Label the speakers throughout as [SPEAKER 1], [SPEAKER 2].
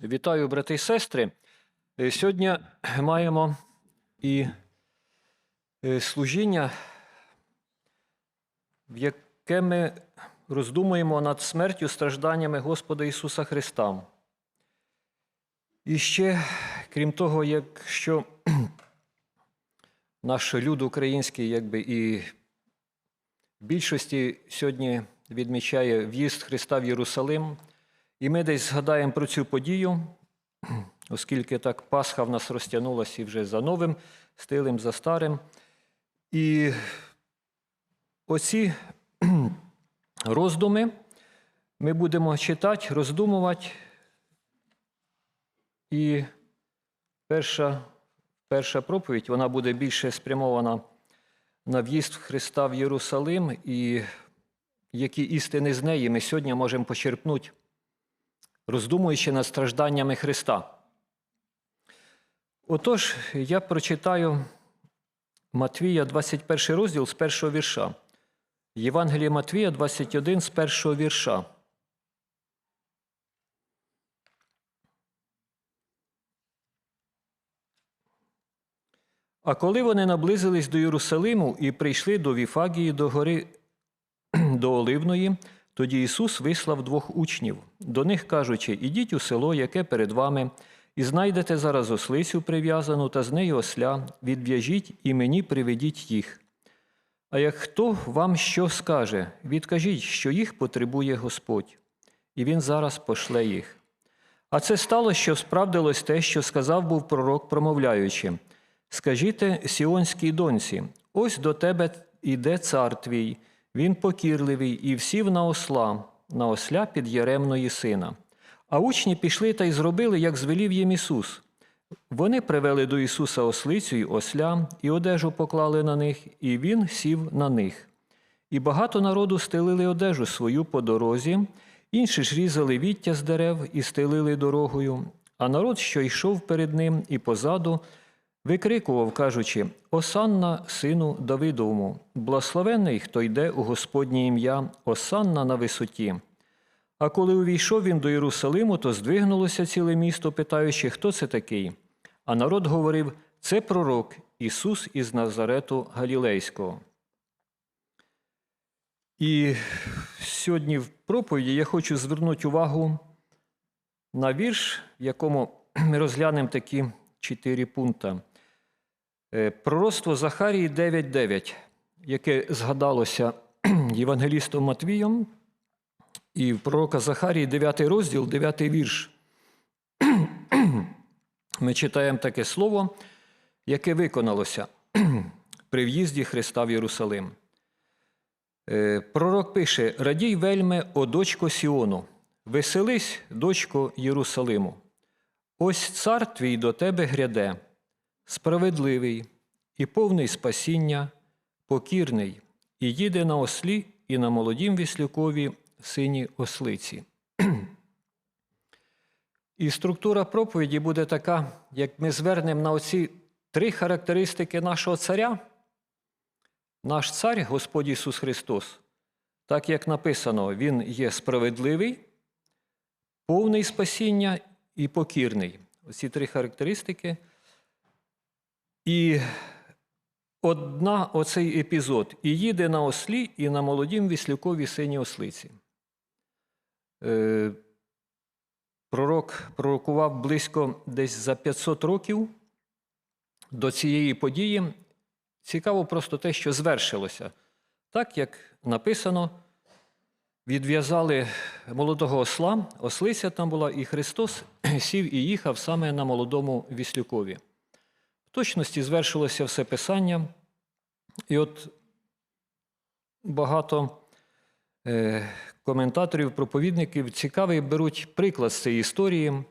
[SPEAKER 1] Вітаю, брати і сестри. Е, Сьогодні маємо і е, служіння, в яке ми роздумуємо над смертю, стражданнями Господа Ісуса Христа. І ще, крім того, якщо наш люд український, якби і більшості сьогодні відмічає в'їзд Христа в Єрусалим, і ми десь згадаємо про цю подію, оскільки так Пасха в нас розтягнулася і вже за новим стилем, за старим. І оці роздуми ми будемо читати, роздумувати. І перша, перша проповідь вона буде більше спрямована на в'їзд Христа в Єрусалим і які істини з неї ми сьогодні можемо почерпнути, роздумуючи над стражданнями Христа. Отож, я прочитаю Матвія, 21 розділ з першого вірша. Євангеліє Матвія, 21 з першого вірша. А коли вони наблизились до Єрусалиму і прийшли до Віфагії, до гори до Оливної, тоді Ісус вислав двох учнів, до них кажучи: Ідіть у село, яке перед вами, і знайдете зараз ослицю прив'язану та з нею осля, відв'яжіть і мені приведіть їх. А як хто вам що скаже, відкажіть, що їх потребує Господь, і Він зараз пошле їх. А це стало, що справдилось те, що сказав був пророк, промовляючи: Скажіте Сіонській доньці, ось до тебе іде цар твій, він покірливий і всів на осла, на осля під'єремної сина. А учні пішли та й зробили, як звелів їм Ісус. Вони привели до Ісуса ослицю й осля, і одежу поклали на них, і Він сів на них. І багато народу стелили одежу свою по дорозі, інші ж різали віття з дерев і стелили дорогою. А народ, що йшов перед ним і позаду, викрикував, кажучи: Осанна, сину Давидовому, благословенний, хто йде у Господнє ім'я, Осанна на висоті. А коли увійшов він до Єрусалиму, то здвигнулося ціле місто, питаючи, хто це такий. А народ говорив: це пророк Ісус із Назарету Галілейського. І сьогодні в проповіді я хочу звернути увагу на вірш, в якому ми розглянемо такі чотири пункти. Е, Пророцтво Захарії 9.9, яке згадалося Євангелістом Матвієм, і в пророка Захарії 9 розділ, 9 вірш. Ми читаємо таке слово, яке виконалося при в'їзді Христа в Єрусалим. Е, Пророк пише: Радій вельме, о дочко Сіону, веселись, дочко Єрусалиму. Ось цар твій до тебе гряде, справедливий і повний спасіння, покірний, і їде на ослі і на молодім віслюкові сині ослиці. І структура проповіді буде така, як ми звернемо на оці три характеристики нашого царя. Наш цар, Господь Ісус Христос, так як написано, Він є справедливий, повний спасіння і покірний. Оці три характеристики. І одна оцей епізод і їде на ослі, і на молодім віслюкові синій ослиці. Е, Пророк пророкував близько десь за 500 років до цієї події. Цікаво просто те, що звершилося. Так, як написано, відв'язали молодого осла, ослиця там була, і Христос сів і їхав саме на молодому віслюкові. Точності звершилося все Писання, і от багато е, коментаторів, проповідників цікавий беруть приклад з цієї історії.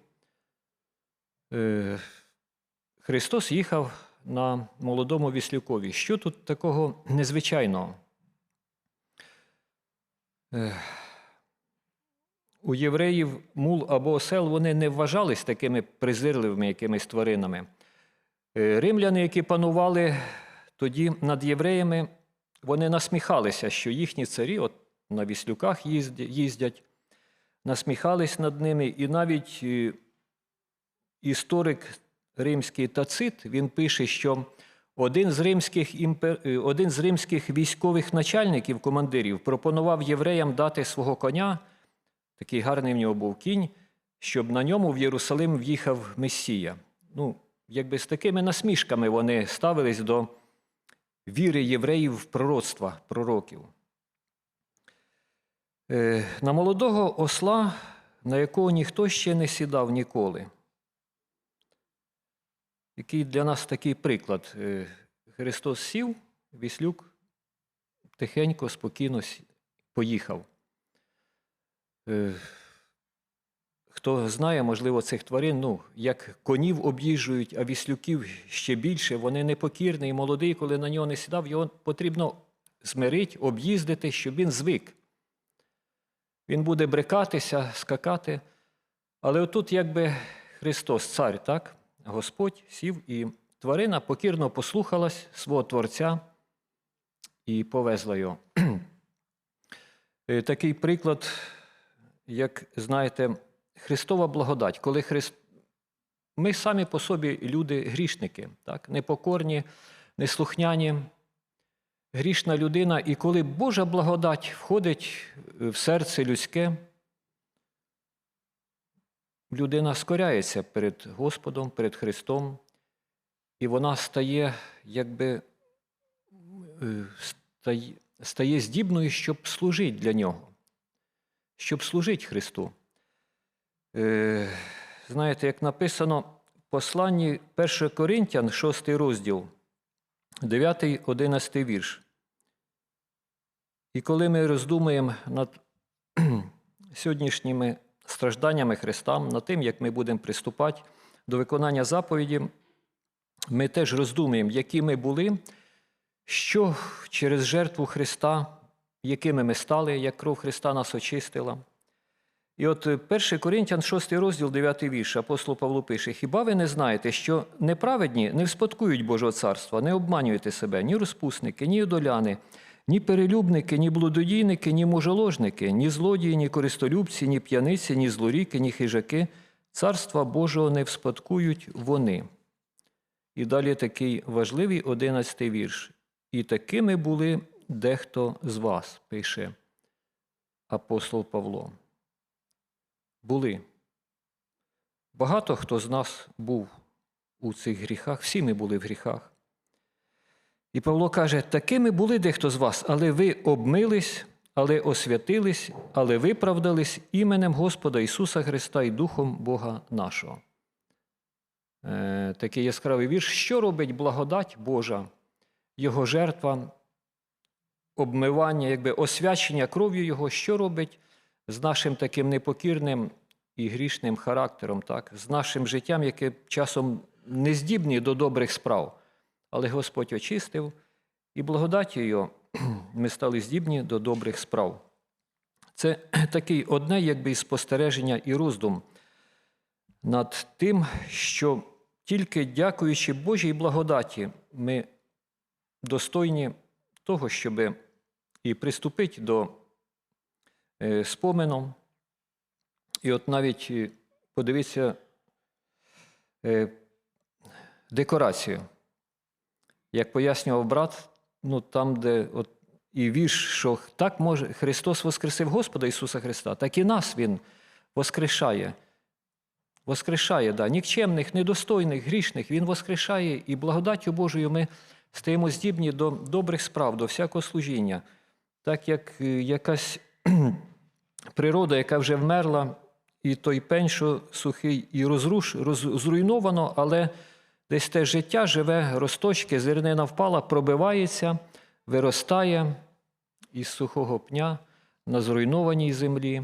[SPEAKER 1] Е, Христос їхав на молодому віслюкові. Що тут такого незвичайного? Е, У євреїв мул або осел вони не вважались такими презирливими якимись тваринами. Е, Римляни, які панували тоді над євреями, вони насміхалися, що їхні царі от на віслюках їздять, насміхались над ними і навіть е, історик римський Тацит він пише, що один з римських, імпер... е, один з римських військових начальників, командирів, пропонував євреям дати свого коня, такий гарний в нього був кінь, щоб на ньому в Єрусалим в'їхав Месія. Ну, якби з такими насмішками вони ставились до віри євреїв в пророцтва пророків. Е, На молодого осла, на якого ніхто ще не сідав ніколи. Який для нас такий приклад. Е, Христос сів, Віслюк тихенько, спокійно поїхав. Хто знає, можливо, цих тварин, ну, як конів об'їжджують, а віслюків ще більше, вони непокірні і молодий, коли на нього не сідав, його потрібно змирити, об'їздити, щоб він звик. Він буде брикатися, скакати. Але отут, якби Христос, цар, так? Господь сів, і тварина покірно послухалась свого Творця і повезла його. Е, Такий приклад, як знаєте, Христова благодать, коли Христ... ми самі по собі люди грішники, так? непокорні, неслухняні, грішна людина, і коли Божа благодать входить в серце людське, людина скоряється перед Господом, перед Христом, і вона стає, якби е, стає, здібною, щоб служити для нього, щоб служити Христу. Е, Знаєте, як написано в посланні 1 Коринтян, 6 розділ, 9-11 вірш. І коли ми роздумуємо над сьогоднішніми стражданнями Христа, над тим, як ми будемо приступати до виконання заповіді, ми теж роздумуємо, які ми були, що через жертву Христа, якими ми стали, як кров Христа нас очистила. І от 1 Коринтян, 6 розділ, 9 вірш, апостол Павло пише: Хіба ви не знаєте, що неправедні не вспадкують Божого царства, не обманюйте себе, ні розпусники, ні одоляни, ні перелюбники, ні блудодійники, ні мужоложники, ні злодії, ні користолюбці, ні п'яниці, ні злоріки, ні хижаки. Царства Божого не вспадкують вони. І далі такий важливий одинадцятий вірш. І такими були дехто з вас, пише апостол Павло. Були. Багато хто з нас був у цих гріхах, всі ми були в гріхах. І Павло каже: такими були дехто з вас, але ви обмились, але освятились, але виправдались іменем Господа Ісуса Христа і Духом Бога нашого. Е, такий яскравий вірш. Що робить благодать Божа, Його жертва, обмивання, якби освячення кров'ю Його, що робить з нашим таким непокірним і грішним характером, так? з нашим життям, яке часом не здібні до добрих справ. Але Господь очистив, і благодаттю Його ми стали здібні до добрих справ. Це такий одне, якби спостереження і роздум над тим, що тільки дякуючи Божій благодаті, ми достойні того, щоб і приступити до е, спомену. І от навіть е, подивіться е, декорацію. Як пояснював брат, ну там, де от і вірш, що так може Христос воскресив Господа Ісуса Христа, так і нас Він воскрешає. Воскрешає, да, нікчемних, недостойних, грішних, Він воскрешає, і благодаттю Божою ми стаємо здібні до добрих справ, до всякого служіння. Так як якась природа, яка вже вмерла, і той пень, що сухий і розруш, роз, зруйновано, але десь те життя живе, росточки, зернина впала, пробивається, виростає із сухого пня на зруйнованій землі.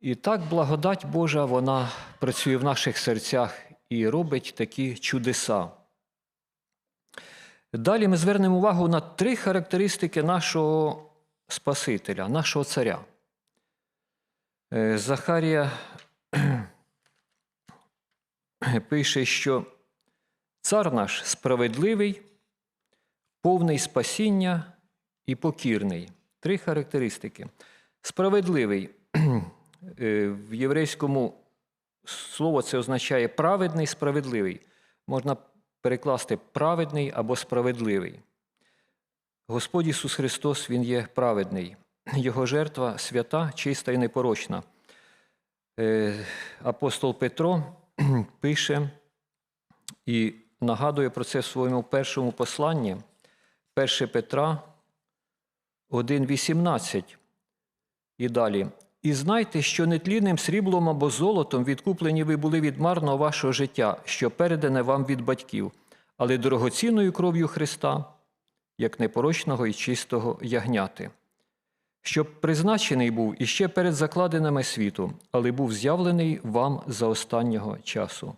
[SPEAKER 1] І так благодать Божа вона працює в наших серцях і робить такі чудеса. Далі ми звернемо увагу на три характеристики нашого Спасителя, нашого царя. Е, Захарія пише, що цар наш справедливий, повний спасіння і покірний. Три характеристики. Справедливий е, в єврейському слово це означає праведний, справедливий. Можна перекласти праведний або справедливий. Господь Ісус Христос, Він є праведний. Його жертва свята, чиста і непорочна. Е, Апостол Петро пише і нагадує про це в своєму першому посланні, 1 Петра 1,18. І далі. І знайте, що нетлінним сріблом або золотом відкуплені ви були від марного вашого життя, що передане вам від батьків, але дорогоцінною кров'ю Христа, як непорочного і чистого ягняти, щоб призначений був іще перед закладинами світу, але був з'явлений вам за останнього часу.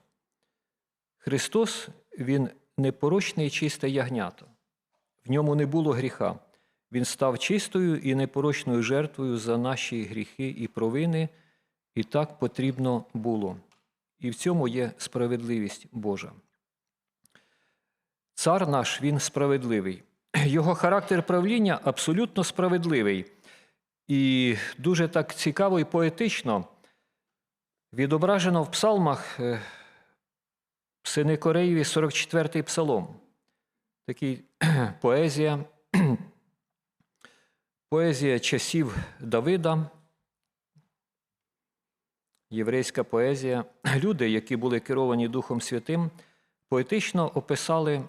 [SPEAKER 1] Христос, Він непорочне і чисте ягнято. В ньому не було гріха. Він став чистою і непорочною жертвою за наші гріхи і провини, і так потрібно було. І в цьому є справедливість Божа. Цар наш він справедливий. Його характер правління абсолютно справедливий. І дуже так цікаво і поетично відображено в псалмах в Синекореєві 44-й псалом. Такий поезія, поезія часів Давида, єврейська поезія. Люди, які були керовані Духом Святим, поетично описали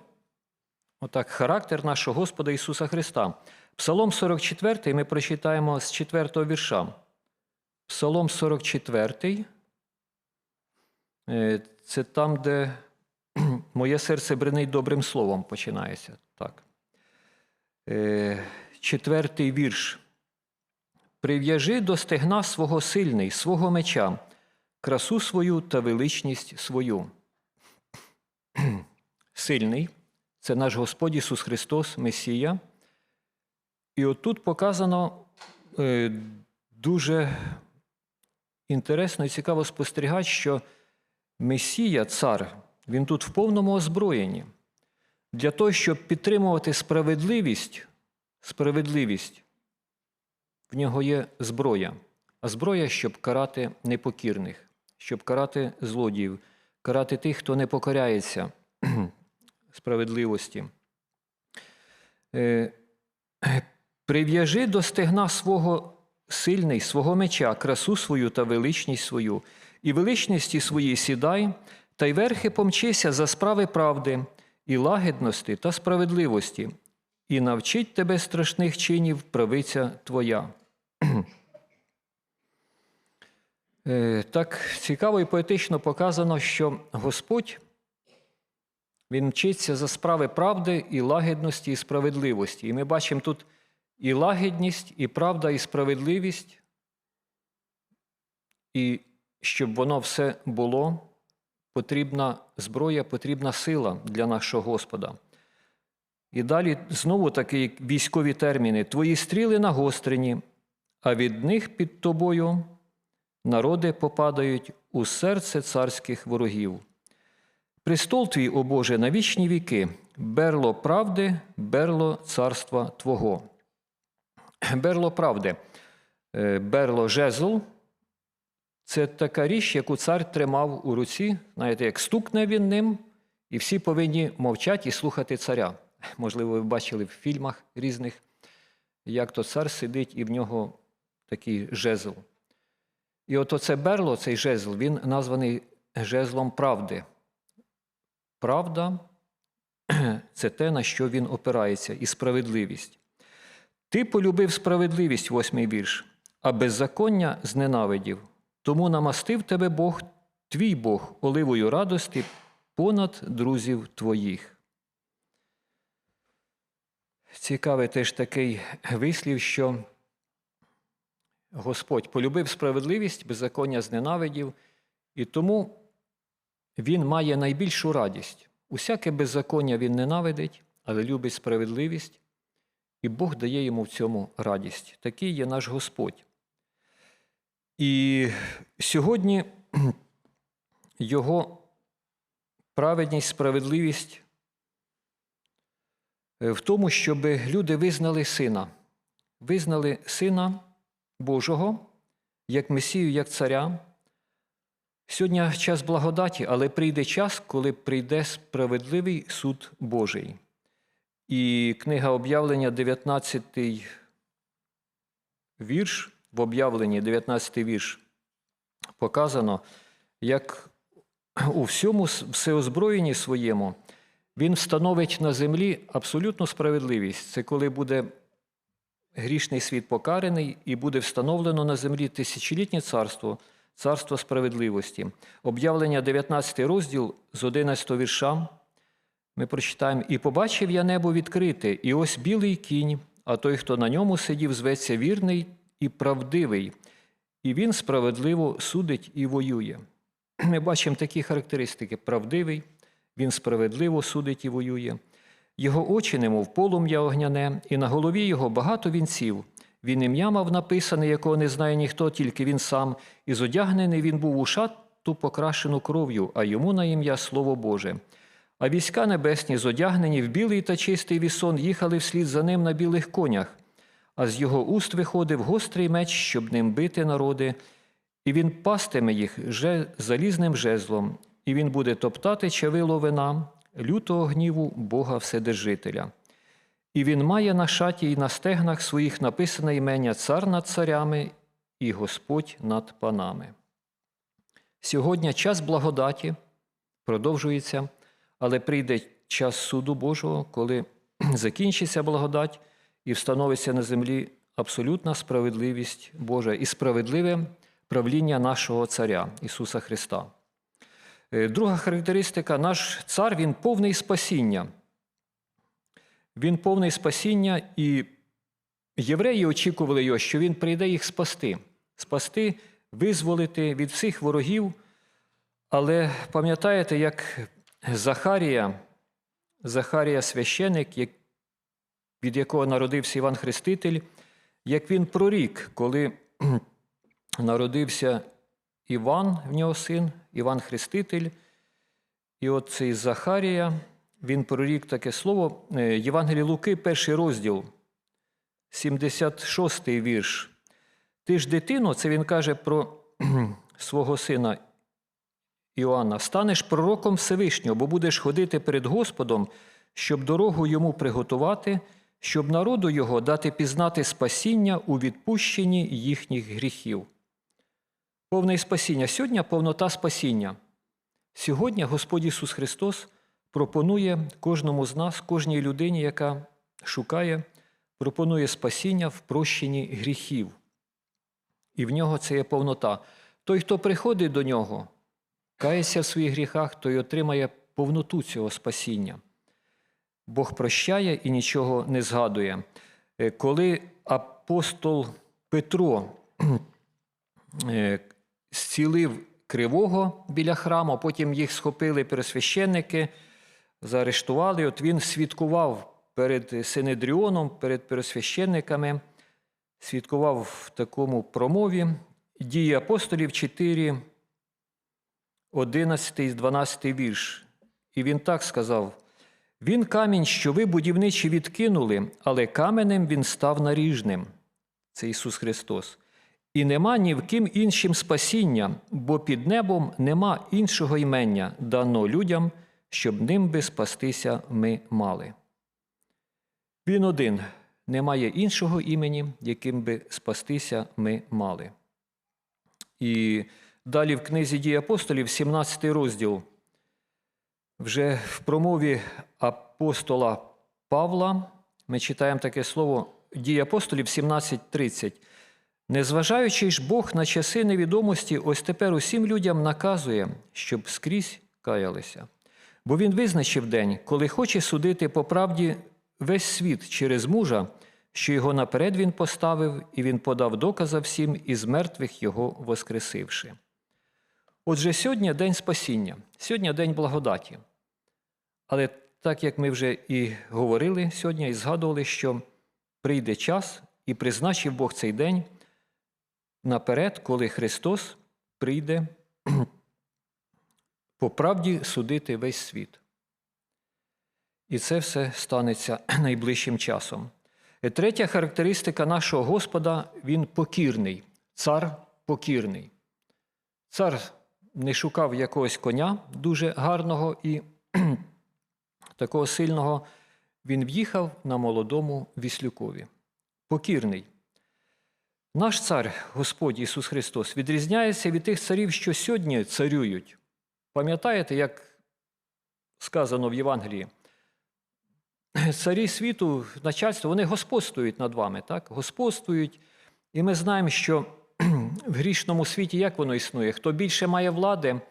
[SPEAKER 1] отак, характер нашого Господа Ісуса Христа. Псалом 44 ми прочитаємо з 4 вірша. Псалом 44 е, це там, де моє серце бренить добрим словом починається. Так. Е, Четвертий вірш. Прив'яжи до стегна свого сильний, свого меча, красу свою та величність свою. Сильний це наш Господь Ісус Христос, Месія. І отут показано е, дуже інтересно і цікаво спостерігати, що Месія, цар, він тут в повному озброєнні. Для того, щоб підтримувати справедливість, справедливість, в нього є зброя. А зброя, щоб карати непокірних, щоб карати злодіїв, карати тих, хто не покоряється справедливості. Е, Прив'яжи до стегна свого сильний, свого меча, красу свою та величність свою, і величності своїй сідай, та й верхи помчися за справи правди, і лагідності та справедливості, і навчить тебе страшних чинів правиця Твоя. Е, Так цікаво і поетично показано, що Господь Він вчиться за справи правди і лагідності і справедливості. І ми бачимо тут і лагідність, і правда, і справедливість, і щоб воно все було, потрібна зброя, потрібна сила для нашого Господа. І далі знову такі військові терміни: Твої стріли нагострені, а від них під тобою народи попадають у серце царських ворогів. Престол твій, о Боже, на вічні віки, берло правди, берло царства Твого. Берло правди, Е, берло жезл це така річ, яку цар тримав у руці, знаєте, як стукне він ним, і всі повинні мовчати і слухати царя. Можливо, ви бачили в фільмах різних, як то цар сидить і в нього такий жезл. І от оце берло, цей жезл, він названий жезлом правди. Правда це те, на що він опирається, і справедливість. Ти полюбив справедливість, восьмий вірш, а беззаконня зненавидів. Тому намастив тебе Бог, твій Бог, оливою радості понад друзів твоїх. Цікавий теж такий вислів, що Господь полюбив справедливість, беззаконня зненавидів, і тому Він має найбільшу радість. Усяке беззаконня він ненавидить, але любить справедливість, і Бог дає йому в цьому радість. Такий є наш Господь. І сьогодні його праведність, справедливість е, в тому, щоб люди визнали Сина, визнали Сина Божого як Месію, як Царя, Сьогодні час благодаті, але прийде час, коли прийде справедливий суд Божий. І книга об'явлення, 19 вірш, в об'явленні 19 вірш показано, як у всьому всеозброєнні своєму він встановить на землі абсолютну справедливість. Це коли буде грішний світ покараний і буде встановлено на землі тисячолітнє царство, царство справедливості. Об'явлення 19 розділ з 11 вірша. Ми прочитаємо: І побачив я небо відкрите, і ось білий кінь, а той, хто на ньому сидів, зветься вірний і правдивий, і він справедливо судить і воює. Ми бачимо такі характеристики: правдивий, він справедливо судить і воює. Його очі, немов полум'я огняне, і на голові його багато вінців. Він ім'я мав написане, якого не знає ніхто, тільки він сам, і зодягнений він був у шату, покрашену кров'ю, а йому на ім'я Слово Боже. А війська небесні, зодягнені в білий та чистий вісон, їхали вслід за ним на білих конях, а з його уст виходив гострий меч, щоб ним бити народи, і він пастиме їх залізним жезлом, і він буде топтати чавило вина, лютого гніву Бога Вседержителя. І він має на шаті і на стегнах своїх написане імення Цар над царями і Господь над панами. Сьогодні час благодаті продовжується, але прийде час суду Божого, коли закінчиться благодать і встановиться на землі абсолютна справедливість Божа і справедливе правління нашого Царя Ісуса Христа. Е, Друга характеристика наш цар він повний спасіння. Він повний спасіння, і євреї очікували його, що він прийде їх спасти, спасти, визволити від всіх ворогів. Але пам'ятаєте, як Захарія, Захарія священик, від якого народився Іван Хреститель, як він прорік, коли народився Іван, в нього син, Іван Хреститель, і от цей Захарія, він прорік таке слово, е, Євангелій Луки, перший розділ, 76-й вірш. Ти ж дитино, це він каже про свого сина Іоанна, станеш пророком Всевишнього, бо будеш ходити перед Господом, щоб дорогу йому приготувати, щоб народу його дати пізнати спасіння у відпущенні їхніх гріхів. Повне спасіння. Сьогодні повнота спасіння. Сьогодні Господь Ісус Христос пропонує кожному з нас, кожній людині, яка шукає, пропонує спасіння в прощенні гріхів. І в нього це є повнота. Той, хто приходить до нього, кається в своїх гріхах, той отримає повноту цього спасіння. Бог прощає і нічого не згадує. Е, Коли апостол Петро е, зцілив кривого біля храму, потім їх схопили пересвященники, заарештували. От він свідкував перед Синедріоном, перед пересвященниками, свідкував в такому промові дії апостолів 4, 11 і 12 вірш. І він так сказав: Він камінь, що ви будівничі відкинули, але каменем він став наріжним. Це Ісус Христос. І нема ні в ким іншим спасіння, бо під небом нема іншого імення, дано людям, щоб ним би спастися ми мали. Він один, немає іншого імені, яким би спастися ми мали. І далі в книзі дій апостолів, 17 розділ, вже в промові апостола Павла ми читаємо таке слово дії апостолів 17.30. Незважаючи ж Бог на часи невідомості, ось тепер усім людям наказує, щоб скрізь каялися. Бо він визначив день, коли хоче судити по правді весь світ через мужа, що його наперед він поставив, і він подав доказа всім, із мертвих його воскресивши. Отже, сьогодні день спасіння, сьогодні день благодаті. Але так як ми вже і говорили сьогодні, і згадували, що прийде час і призначив Бог цей день наперед, коли Христос прийде по правді судити весь світ. І це все станеться найближчим часом. І третя характеристика нашого Господа він покірний, цар покірний. Цар не шукав якогось коня дуже гарного і такого сильного, він в'їхав на молодому віслюкові. Покірний. Наш цар, Господь Ісус Христос, відрізняється від тих царів, що сьогодні царюють. Пам'ятаєте, як сказано в Євангелії? Царі світу, начальство, вони господствують над вами, так? Господствують. І ми знаємо, що в грішному світі як воно існує? Хто більше має влади,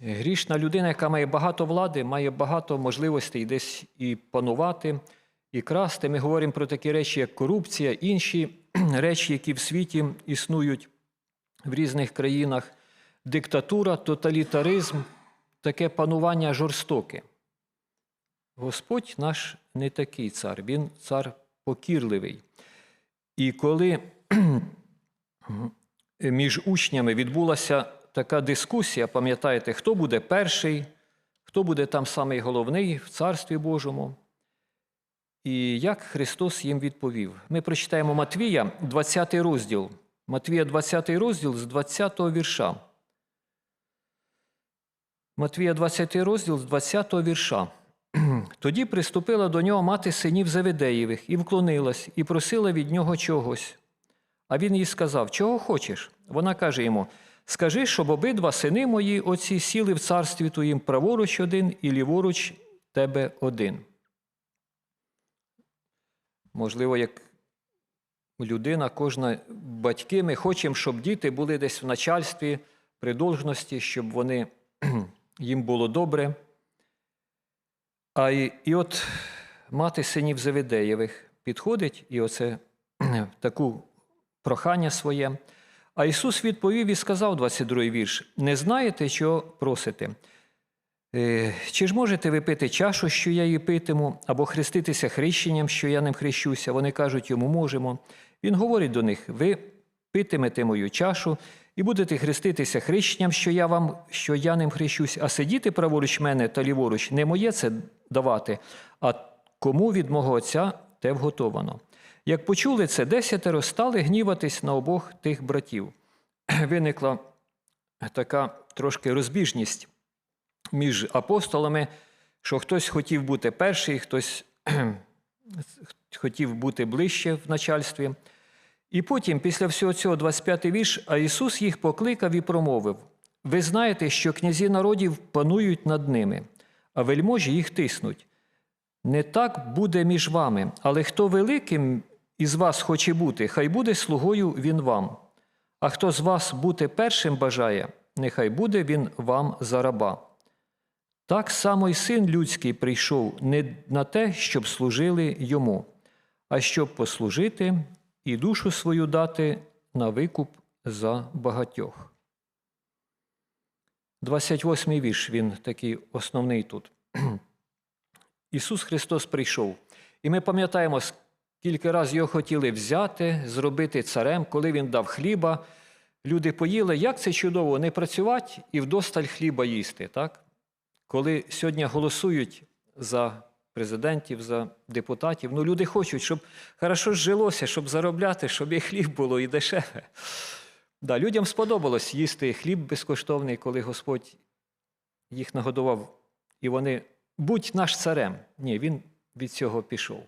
[SPEAKER 1] грішна людина, яка має багато влади, має багато можливостей десь і панувати, і красти. Ми говоримо про такі речі, як корупція, інші речі, які в світі існують в різних країнах, диктатура, тоталітаризм, таке панування жорстоке. Господь наш не такий цар, він цар покірливий. І коли між учнями відбулася така дискусія, пам'ятаєте, хто буде перший, хто буде там самий головний в Царстві Божому. І як Христос їм відповів? Ми прочитаємо Матвія, 20 розділ. Матвія, 20 розділ з 20 вірша. Матвія, 20 розділ з 20 вірша. Тоді приступила до нього мати синів Заведеєвих і вклонилась, і просила від нього чогось. А він їй сказав: Чого хочеш? Вона каже йому: Скажи, щоб обидва сини мої оці сіли в царстві твоїм праворуч один і ліворуч тебе один. Можливо, як людина, кожна батьки, ми хочемо, щоб діти були десь в начальстві, при должності, щоб вони, їм було добре. А і, і от мати синів Заведеєвих підходить і оце таку прохання своє. А Ісус відповів і сказав, 22 вірш: Не знаєте, що просите? Е, Чи ж можете ви пити чашу, що я її питиму, або хреститися хрещенням, що я ним хрещуся? Вони кажуть йому, можемо. Він говорить до них: ви питимете мою чашу і будете хреститися хрещенням, що я вам, що я ним хрещусь, а сидіти праворуч мене та ліворуч не моє це давати, а кому від мого Отця те вготовано. Як почули це, десятеро стали гніватись на обох тих братів. Виникла така трошки розбіжність між апостолами, що хтось хотів бути перший, хтось хотів бути ближче в начальстві. І потім, після всього цього, 25-й вірш, а Ісус їх покликав і промовив: Ви знаєте, що князі народів панують над ними, а вельможі їх тиснуть. Не так буде між вами, але хто великим із вас хоче бути, хай буде слугою він вам. А хто з вас бути першим бажає, нехай буде він вам за раба. Так само й син людський прийшов не на те, щоб служили йому, а щоб послужити і душу свою дати на викуп за багатьох. 28-й вірш, він такий основний тут. Ісус Христос прийшов. І ми пам'ятаємо, скільки разів його хотіли взяти, зробити царем, коли він дав хліба. Люди поїли, як це чудово не працювати і вдосталь хліба їсти. так? Коли сьогодні голосують за президентів, за депутатів, ну люди хочуть, щоб хорошо жилося, щоб заробляти, щоб і хліб було, і дешеве. Да, Людям сподобалось їсти хліб безкоштовний, коли Господь їх нагодував, і вони будь наш царем. Ні, він від цього пішов.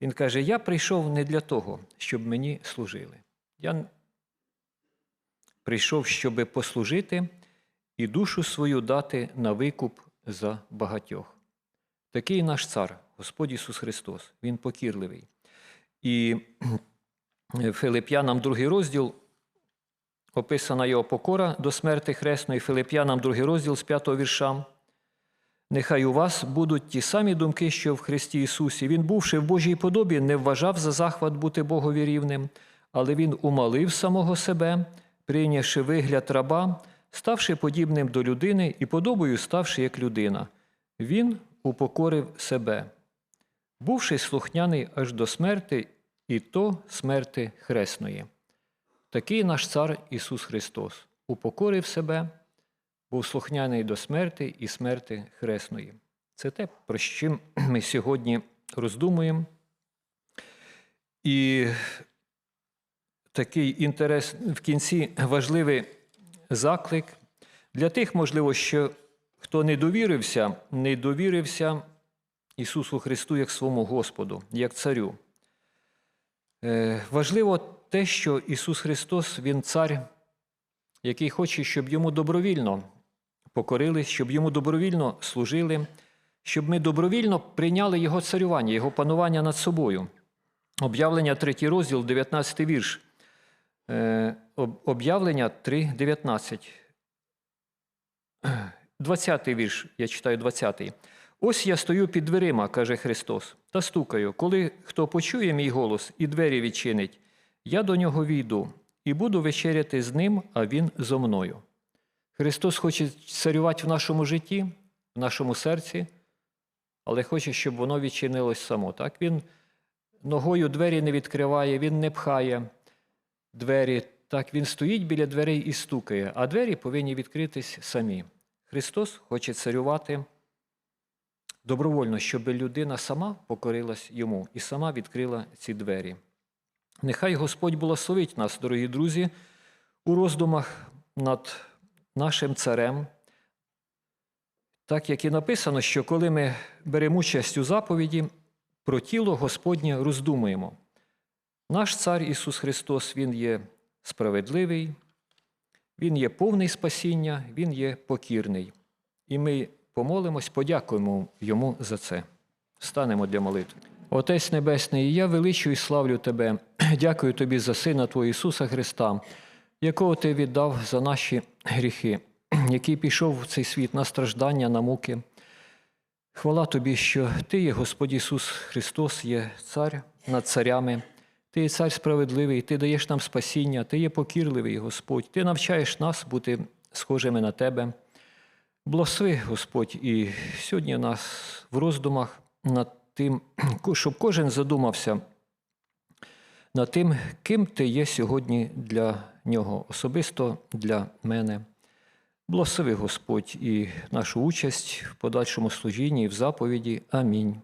[SPEAKER 1] Він каже: Я прийшов не для того, щоб мені служили. Я прийшов, щоб послужити і душу свою дати на викуп за багатьох. Такий наш цар, Господь Ісус Христос, Він покірливий. І Филип'янам другий розділ описана його покора до смерти хресної, Филип'янам другий розділ з п'ятого вірша. Нехай у вас будуть ті самі думки, що в Христі Ісусі. Він, бувши в Божій подобі, не вважав за захват бути Богові рівним, але Він умалив самого себе, прийнявши вигляд раба, ставши подібним до людини і подобою ставши як людина. Він упокорив себе, бувши слухняний аж до смерти, і то смерти хресної. Такий наш цар Ісус Христос упокорив себе був слухняний до смерти і смерти хресної. Це те, про що ми сьогодні роздумуємо. І такий інтерес в кінці важливий заклик Для тих, можливо, що хто не довірився, не довірився Ісусу Христу як своєму Господу, як Царю. Е, Важливо те, що Ісус Христос, Він цар, який хоче, щоб йому добровільно покорились, щоб йому добровільно служили, щоб ми добровільно прийняли Його царювання, Його панування над собою. Об'явлення 3 розділ, 19 вірш. Е, Об'явлення 3, 19. 20 вірш, я читаю 20. Ось я стою під дверима, каже Христос, та стукаю. Коли хто почує мій голос і двері відчинить, я до нього війду і буду вечеряти з ним, а він зо мною. Христос хоче царювати в нашому житті, в нашому серці, але хоче, щоб воно відчинилось само. Так? Він ногою двері не відкриває, він не пхає двері. Так, він стоїть біля дверей і стукає, а двері повинні відкритись самі. Христос хоче царювати добровольно, щоб людина сама покорилась йому і сама відкрила ці двері. Нехай Господь благословить нас, дорогі друзі, у роздумах над нашим царем. Так як і написано, що коли ми беремо участь у заповіді, про тіло Господнє роздумуємо. Наш цар Ісус Христос, Він є справедливий, Він є повний спасіння, Він є покірний. І ми помолимось, подякуємо Йому за це. Станемо для молитви. Отець Небесний, я величу і славлю Тебе. Дякую Тобі за Сина Твого Ісуса Христа, якого Ти віддав за наші гріхи, який пішов в цей світ на страждання, на муки. Хвала Тобі, що Ти є Господь Ісус Христос, є цар над царями. Ти є цар справедливий, Ти даєш нам спасіння, Ти є покірливий, Господь. Ти навчаєш нас бути схожими на Тебе. Благослови, Господь, і сьогодні нас в роздумах над тим, щоб кожен задумався над тим, ким ти є сьогодні для нього, особисто для мене. Благослови Господь і нашу участь в подальшому служінні і в заповіді. Амінь.